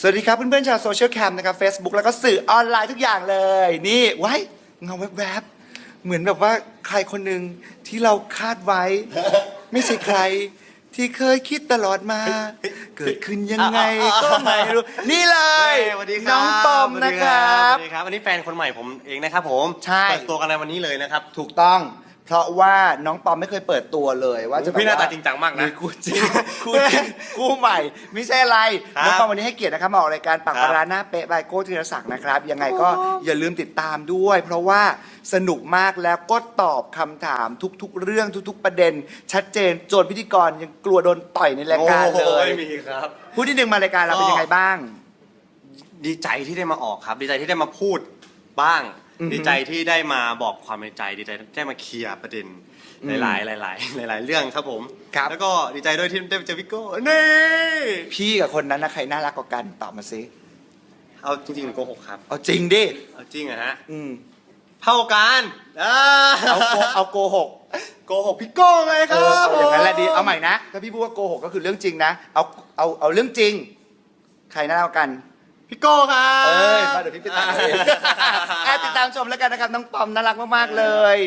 สวัสดีครับเพื่อนๆชาวโซเชียลแคมนะครับ Facebook แล้วก็สื่อออนไลน์ทุกอย่างเลย นี่ไว้เงาแวบๆ เหมือนแบบว่าใครคนหนึ่งที่เราคาดไว้ ไม่ใช่ใครที่เคยคิดตลอดมา เกิดขึ้นยังไงก็ไม่รู้ นี่เลยเฮ้สวัสดีครับน้องปอมนะครับสวัสดีครับ อันนี้แฟนคนใหม่ผมเองนะครับผมใช่เปิดตัวกันในวันนี้เลยนะครับ ถูกต้อง เพราะว่าน้องปอมไม่เคยเปิดตัวเลยว่าจะพี่หน้าแบบตาว่จริงจังมากนะมีคู่จริงคู่จริง คู่ใหม่ไม่ใช่อะไรครับน้องปอมวันนี้ให้เกียรตินะครับมาออกรายการปักครัปบลาร้าหน้าเป๊ะบายโก้ธีรศักดิ์นะครับ ยังไงก็อย่าลืมติดตามด้วย เพราะว่าสนุกมากแล้วก็ตอบคำถามทุกๆ เรื่องทุก ๆ ประเด็น ชัดเจนจนพิธีกรยังกลัวโดนต่อยในรายการโอ้เลโหยไม่มีครับ พูดที่หนึ่งมารายการเราเป็นยังไงบ้าง ดีใจที่ได้มาออกครับ ดีใจที่ได้มาพูดบ้างอือฮึ ดีใจที่ได้มาบอกความในใจดีใจที่ได้มาเคลียร์ประเด็นอืมหลาย ๆ หลาย ๆ หลาย ๆ เรื่องครับผมครับแล้วก็ดีใจด้วยที่ได้เจอพี่โก้นี่พี่กับคนนั้นนะใครน่ารักกว่ากันตอบมาสิเอาจริงๆโกหกครับ เอาจริงดิเอาจริงอะฮะอืมเท่ากันอ่าเอาโกเอาโกหกโกหกพี่โก้ไงคเอรัอบเอาอย่างนั้นแหละดีเอาใหม่นะถ้าพี่พูดว่าโกหกก็คือเรื่องจริงนะเอาเอาเอาเรื่องจริง ใครน่าเอากัน พี่โก้ครับ เอ้ยมาเดี๋ยวพี่ไปตัดเองอะติดตามชมแล้วกันนะครับน้องปอมน่ารักมากๆเลยอุ้ย